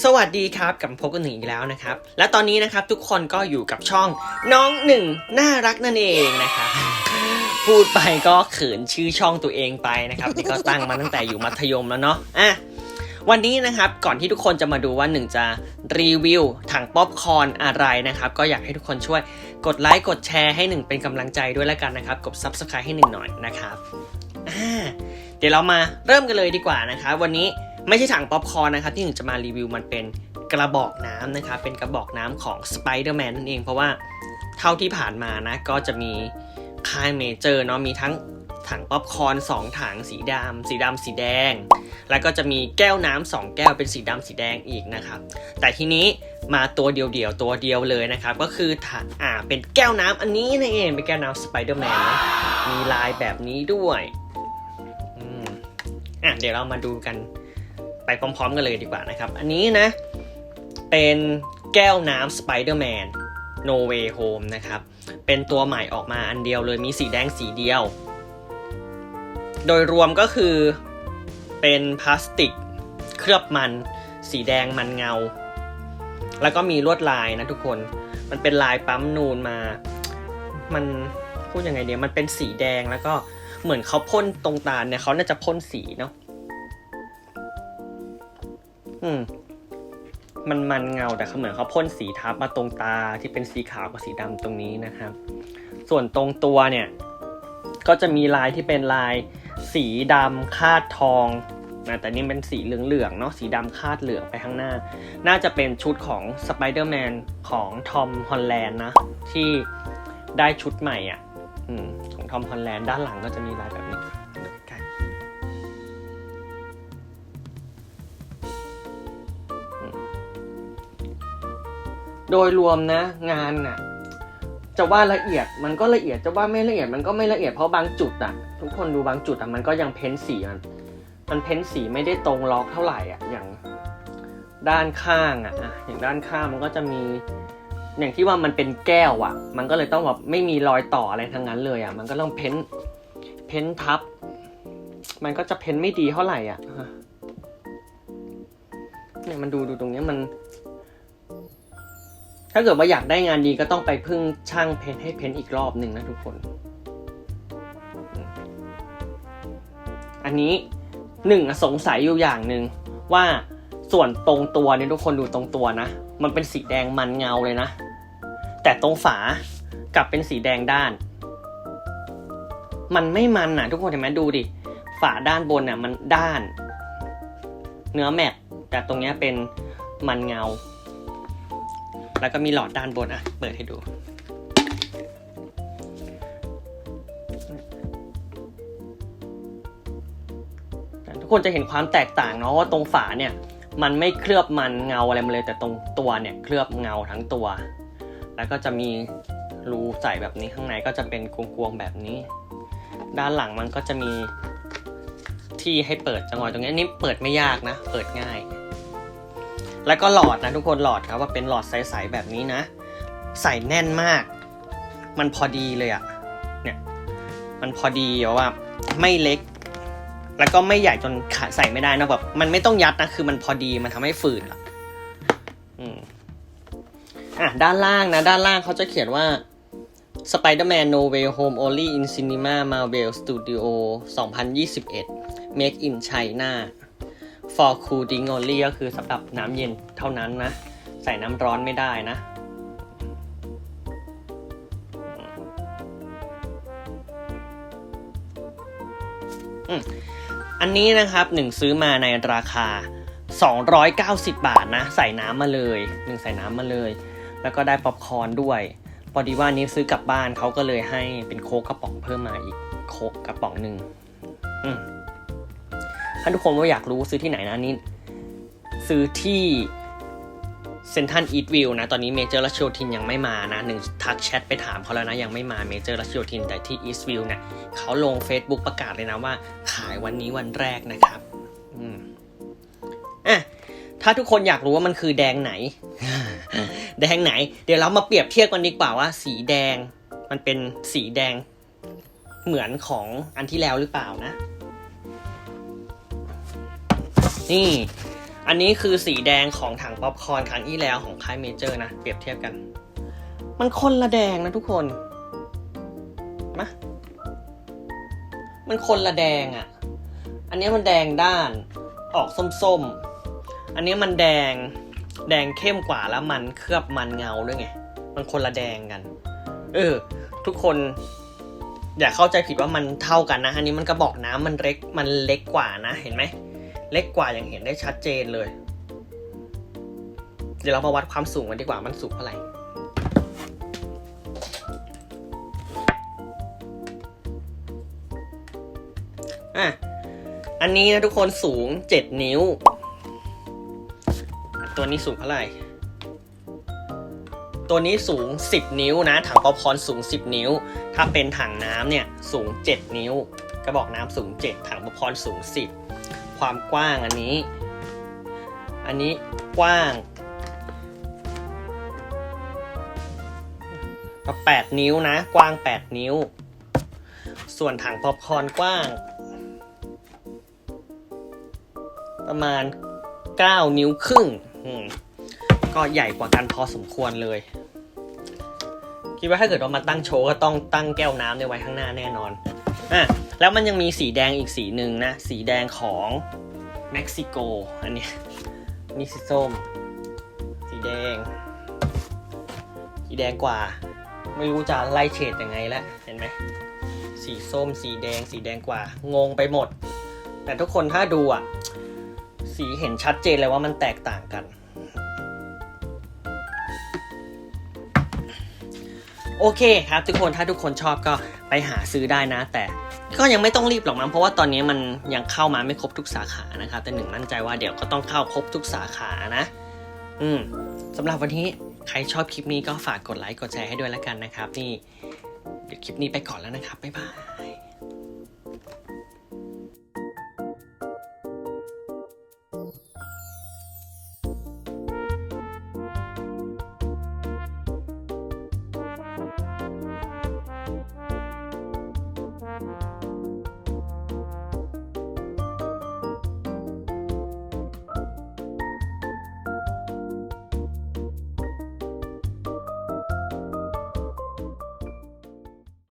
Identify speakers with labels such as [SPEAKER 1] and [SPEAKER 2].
[SPEAKER 1] สวัสดีครับกลับพบกันหนึ่งอีกแล้วนะครับ และตอนนี้นะครับทุกคนก็อยู่กับช่องน้องหนึ่งน่ารักนั่นเองนะครับพูดไปก็เขินชื่อช่องตัวเองไปนะครับนี่ก็ตั้งมาตั้งแต่อยู่มัธยมแล้วเนาะอะวันนี้นะครับก่อนที่ทุกคนจะมาดูว่าหนึ่งจะรีวิวถังป๊อปคอนอะไรนะครับ ก็อยากให้ทุกคนช่วยกดไลค์กดแชร์ให้หนึ่งเป็นกำลังใจด้วยแล้วกันนะครับ กด subscribe ให้หนึ่งหน่อยนะครับเดี๋ยวเรามาเริ่มกันเลยดีกว่านะครับวันนี้ ไม่ใช่ถังป๊อปคอร์นนะครับที่หนึ่งจะมารีวิวมันเป็นกระบอกน้ำนะครับเป็นกระบอกน้ำของ Spider-Man นั่นเอง เพราะว่าเท่าที่ผ่านมานะก็จะมีค่ายเมเจอร์เนาะมีทั้งถังป๊อปคอร์นสองถังสีดำสีดำสีแดง แล้วก็จะมีแก้วน้ำสองแก้วเป็นสีดำสีแดงอีกนะครับ แต่ทีนี้มาตัวเดียวๆตัวเดียวเลยนะครับ ก็คือถังอ่าเป็นแก้วน้ำอันนี้นั่นเองเป็นแก้วน้ำ Spider-Man เนมีลายแบบนี้ด้วยอืมอะเดี๋ยวเรามาดูกัน ไปพร้อมๆกันเลยดีกว่านะครับ อันนี้นะ เป็นแก้วน้ำ Spider-Man No Way Home นะครับ เป็นตัวใหม่ออกมาอันเดียวเลยมีสีแดงสีเดียว โดยรวมก็คือเป็นพลาสติกเคลือบมัน สีแดงมันเงา แล้วก็มีลวดลายนะทุกคน มันเป็นลายปั๊มนูนมา มันพูดยังไงเดียวมันเป็นสีแดงแล้วก็เหมือนเขาพ่นตรงตาเนี่ยเขาน่าจะพ่นสีเนาะ อืม มันมันเงาแต่เขาเหมือนเขาพ่นสีทับมาตรงตาที่เป็นสีขาวกับสีดำตรงนี้นะครับ ส่วนตรงตัวเนี่ย ก็จะมีลายที่เป็นลายสีดำคาดทองนะแต่นี่เป็นสีเหลืองๆเนาะสีดำคาดเหลืองไปข้างหน้า น่าจะเป็นชุดของสไปเดอร์แมนของทอมฮอลแลนด์นะ ที่ได้ชุดใหม่อะอืมของทอมฮอลแลนด์ด้านหลังก็จะมีลายแบบนี้ โดยรวมนะงานน่ะจะว่าละเอียดมันก็ละเอียดจะว่าไม่ละเอียดมันก็ไม่ละเอียดเพราะบางจุดอะทุกคนดูบางจุดอะมันก็ยังเพ้นสีมันมันเพ้นสีไม่ได้ตรงล็อกเท่าไหร่อะอย่างด้านข้างอะอะอย่างด้านข้างมันก็จะมี อย่างที่ว่ามันเป็นแก้วอะ มันก็เลยต้องแบบไม่มีรอยต่ออะไรทั้งนั้นเลยอะมันก็ต้องเพ้นเพ้นทับ มันก็จะเพ้นไม่ดีเท่าไหร่อะเนี่ยมันดูดูตรงเนี้ยมัน ถ้าเกิดว่าอยากได้งานดีก็ต้องไปพึ่งช่างเพ้นท์ให้เพ้นท์อีกรอบหนึ่งนะทุกคน อันนี้หนึ่งสงสัยอยู่อย่างหนึ่งว่าส่วนตรงตัวเนี่ยทุกคนดูตรงตัวนะ มันเป็นสีแดงมันเงาเลยนะ แต่ตรงฝากลับเป็นสีแดงด้าน มันไม่มันนะทุกคนเห็นไหมดูดิ ฝาด้านบนเนี่ยมันด้าน เนื้อแมตต์แต่ตรงเนี้ยเป็นมันเงา แล้วก็มีหลอดด้านบนอะ เปิดให้ดู ทุกคนจะเห็นความแตกต่างเนาะว่าตรงฝาเนี่ย มันไม่เคลือบมันเงาอะไรมาเลยแต่ตรงตัวเนี่ยเคลือบเงาทั้งตัว แล้วก็จะมีรูใส่แบบนี้ข้างในก็จะเป็นกวงๆแบบนี้ ด้านหลังมันก็จะมีที่ให้เปิดจังหวะตรงนี้อันนี้เปิดไม่ยากนะ เปิดง่าย แล้วก็หลอดนะทุกคนหลอดครับว่าเป็นหลอดใสๆแบบนี้นะ ใส่แน่นมาก มันพอดีเลยอะเนี่ยมันพอดีว่าไม่เล็ก แล้วก็ไม่ใหญ่จนขาใส่ไม่ได้นะแบบมันไม่ต้องยัดนะคือมันพอดีมันทำให้ฝืดอะอืมอะด้านล่างนะ ด้านล่างเขาจะเขียนว่า Spider-Man No Way Home Only in Cinema Marvel Studio 2021 Make in China for cooling only ก็คือสำหรับน้ำเย็นเท่านั้นนะ ใส่น้ำร้อนไม่ได้นะอันนี้นะครับหนึ่งซื้อมาในราคา 290 บาทนะ ใส่น้ำมาเลยหนึ่งใส่น้ำมาเลย แล้วก็ได้ป๊อปคอร์นด้วยพอดีว่านี้ซื้อกลับบ้านเขาก็เลยให้เป็นโค้กกระป๋องเพิ่มมาอีกโค้กกระป๋องหนึ่งอืม ถ้าทุกคนว่าอยากรู้ซื้อที่ไหนนะนี่ซื้อที่เซนทันอีทวิวนะ ตอนนี้เมเจอร์รัชโยธินยังไม่มานะหนึ่งทักแชทไปถามเขาแล้วนะ ยังไม่มาเมเจอร์รัชโยธินแต่ที่อีสต์วิวเนี่ยเขาลง Facebook ประกาศเลยนะว่า ขายวันนี้วันแรกนะครับอืมอะถ้าทุกคนอยากรู้ว่ามันคือแดงไหน แดงไหน เดี๋ยวเรามาเปรียบเทียบกันดีกว่าว่า สีแดง มันเป็นสีแดงเหมือนของอันที่แล้วหรือเปล่านะ นี่ อันนี้คือสีแดงของถังป๊อปคอร์นครั้งที่แล้วของค่ายเมเจอร์นะ เปรียบเทียบกัน มันคนละแดงนะทุกคนมามันคนละแดงอะ่ะ อันนี้มันแดงด้านออกส้มๆ อันนี้มันแดงแดงเข้มกว่าแล้วมันเคลือบมันเงาด้วยไง มันคนละแดงกัน เออ ทุกคนอย่าเข้าใจผิดว่ามันเท่ากันนะ อันนี้มันกระบอกน้ำมันเล็ก มันเล็กกว่านะ เห็นไหม เล็กกว่าอย่างเห็นได้ชัดเจนเลย เดี๋ยวเรามาวัดความสูงกันดีกว่ามันสูงเท่าไหร่อะอันนี้นะทุกคนสูง 7 นิ้ว ตัวนี้สูงเท่าไหร่ ตัวนี้สูง 10 นิ้วนะ ถังป๊อปคอร์นสูง 10 นิ้ว ถ้าเป็นถังน้ำเนี่ยสูง 7 นิ้ว กระบอกน้ำสูง 7 ถังป๊อปคอร์นสูง 10 ความกว้างอันนี้ อันนี้กว้างก็8นิ้วนะ กว้าง8นิ้ว ส่วนถังปอปคอนกว้าง ประมาณ9นิ้วครึ่งก็ใหญ่กว่ากันพอสมควรเลยคิดว่าถ้าเกิดเรามาตั้งโชว์ก็ต้องตั้งแก้วน้ำในยไว้ข้างหน้าแน่นอน อะแล้วมันยังมีสีแดงอีกสีหนึ่งนะ สีแดงของเม็กซิโก อันนี้นี่สีส้ม สีแดง สีแดงกว่า ไม่รู้จะไล่เฉดยังไงแล้วเห็นไหมสีส้ม สีแดง สีแดงกว่า งงไปหมด แต่ทุกคนถ้าดูอะ สีเห็นชัดเจนเลยว่ามันแตกต่างกัน โอเคครับทุกคนถ้าทุกคนชอบก็ไปหาซื้อได้นะแต่ ก็ยังไม่ต้องรีบหรอกมั้งเพราะว่าตอนนี้มันยังเข้ามาไม่ครบทุกสาขานะครับแต่หนึ่งมั่นใจว่าเดี๋ยวก็ต้องเข้าครบทุกสาขานะ อืมสำหรับวันนี้ใครชอบคลิปนี้ก็ฝากกดไลค์กดแชร์ให้ด้วยแล้วกันนะครับ นี่ เดี๋ยวคลิปนี้ไปก่อนแล้วนะครับบ๊ายบาย thank you